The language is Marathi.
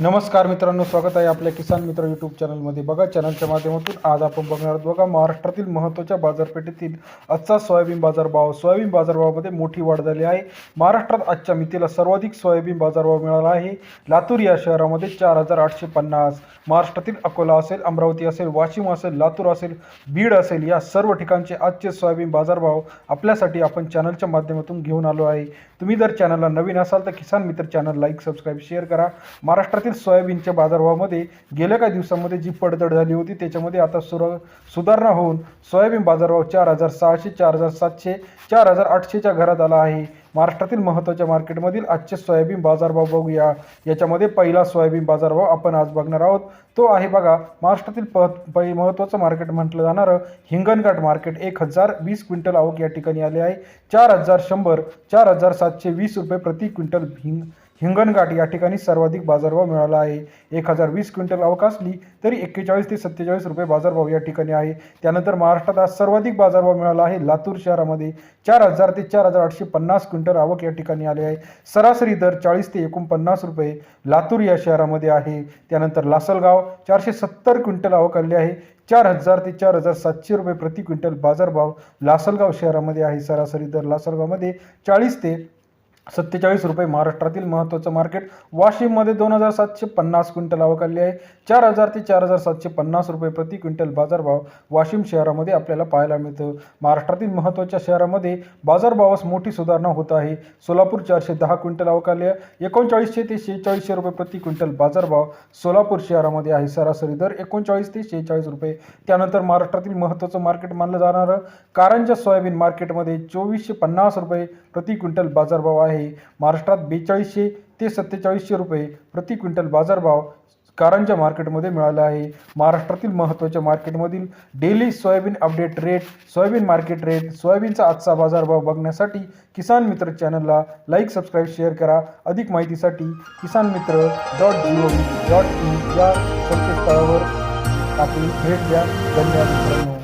नमस्कार मित्रांनो स्वागत आहे आपल्या किसान मित्र यूट्यूब चॅनलमध्ये बघा चॅनलच्या माध्यमातून आज आपण बघणार आहोत बघा महाराष्ट्रातील महत्त्वाच्या बाजारपेठेतील आजचा सोयाबीन बाजारभाव. सोयाबीन बाजारभावामध्ये मोठी वाढ झाली आहे. महाराष्ट्रात आजच्या मितीला सर्वाधिक सोयाबीन बाजारभाव मिळाला आहे. लातूर या शहरामध्ये चार हजार आठशे पन्नास. महाराष्ट्रातील अकोला असेल अमरावती असेल वाशिम असेल लातूर असेल बीड असेल या सर्व ठिकाणचे आजचे सोयाबीन बाजारभाव आपल्यासाठी आपण चॅनलच्या माध्यमातून घेऊन आलो आहे. तुम्ही जर चॅनलला नवीन असाल तर किसान मित्र चॅनल लाईक सबस्क्राईब शेअर करा. महाराष्ट्रातील सोयाबीनच्या बाजारभावामध्ये गेल्या काही दिवसांमध्ये जी पडझड झाली होती त्याच्यामध्ये आता सुर सुधारणा होऊन सोयाबीन बाजारभाव चार हजार सहाशे चार हजार सातशे चार हजार आठशेच्या घरात आला आहे. महाराष्ट्रातील महत्त्वाच्या मार्केटमधील आजचे सोयाबीन बाजारभाव बघूया. याच्यामध्ये पहिला सोयाबीन बाजारभाव आपण आज बघणार आहोत. तो आहे बघा महाराष्ट्रातील प पहि महत्त्वाचं मार्केट म्हटलं जाणारं हिंगणघाट मार्केट. एक हजार वीस क्विंटल आवक या ठिकाणी आले आहे. चार हजार शंभर चार हजार सातशे वीस रुपये प्रति क्विंटल हिंग हिंगणघाट या ठिकाणी सर्वाधिक बाजारभाव मिळाला आहे. एक हजार वीस क्विंटल आवक असली तरी एक्केचाळीस ते सत्तेचाळीस रुपये बाजारभाव या ठिकाणी आहे. त्यानंतर महाराष्ट्रात आज सर्वाधिक बाजारभाव मिळाला आहे. लातूर शहरामध्ये चार हजार ते चार हजार आठशे पन्नास क्विंटल आवक या ठिकाणी आले आहे. सरासरी दर चाळीस ते एकोणपन्नास रुपये लातूर या शहरामध्ये आहे. त्यानंतर लासलगाव चारशे सत्तर क्विंटल आवक आली आहे. चार हजार ते चार हजार सातशे रुपये प्रति क्विंटल बाजारभाव लासलगाव शहरामध्ये आहे. सरासरी दर लासलगावमध्ये चाळीस ते सत्तेचाळीस रुपये महाराष्ट्रातील महत्त्वाचं मार्केट. वाशिममध्ये दोन हजार सातशे पन्नास क्विंटल अवकाली आहे. चार हजार ते चार हजार सातशे पन्नास रुपये प्रति क्विंटल बाजारभाव वाशिम शहरामध्ये आपल्याला पाहायला मिळतं. महाराष्ट्रातील महत्त्वाच्या शहरामध्ये बाजारभावास मोठी सुधारणा होत आहे. सोलापूर चारशे दहा क्विंटल अवकाली आहे. एकोणचाळीसशे ते शेहेचाळीसशे रुपये प्रति क्विंटल बाजारभाव सोलापूर शहरामध्ये आहे. सरासरी दर एकोणचाळीस ते शेहेचाळीस रुपये. त्यानंतर महाराष्ट्रातील महत्त्वाचं मार्केट मानलं जाणारं कारंजा सोयाबीन मार्केटमध्ये चोवीसशे पन्नास रुपये प्रति क्विंटल बाजारभाव आहे. महाराष्ट्रात बेचाळीसशे ते सत्तेचाळीसशे रुपये प्रति क्विंटल बाजारभाव कारंजा मार्केटमध्ये मिळाला आहे. महाराष्ट्रातील महत्त्वाच्या मार्केटमधील daily soybean update rate soybean market rate सोयाबीनचा आजचा बाजारभाव बघण्यासाठी किसान मित्र चॅनलला लाईक सबस्क्राईब शेअर करा. अधिक माहितीसाठी Kisan Mitra dot G O V dot in या संकेतस्थळावर आपली भेट द्या. धन्यवाद मित्रांनो.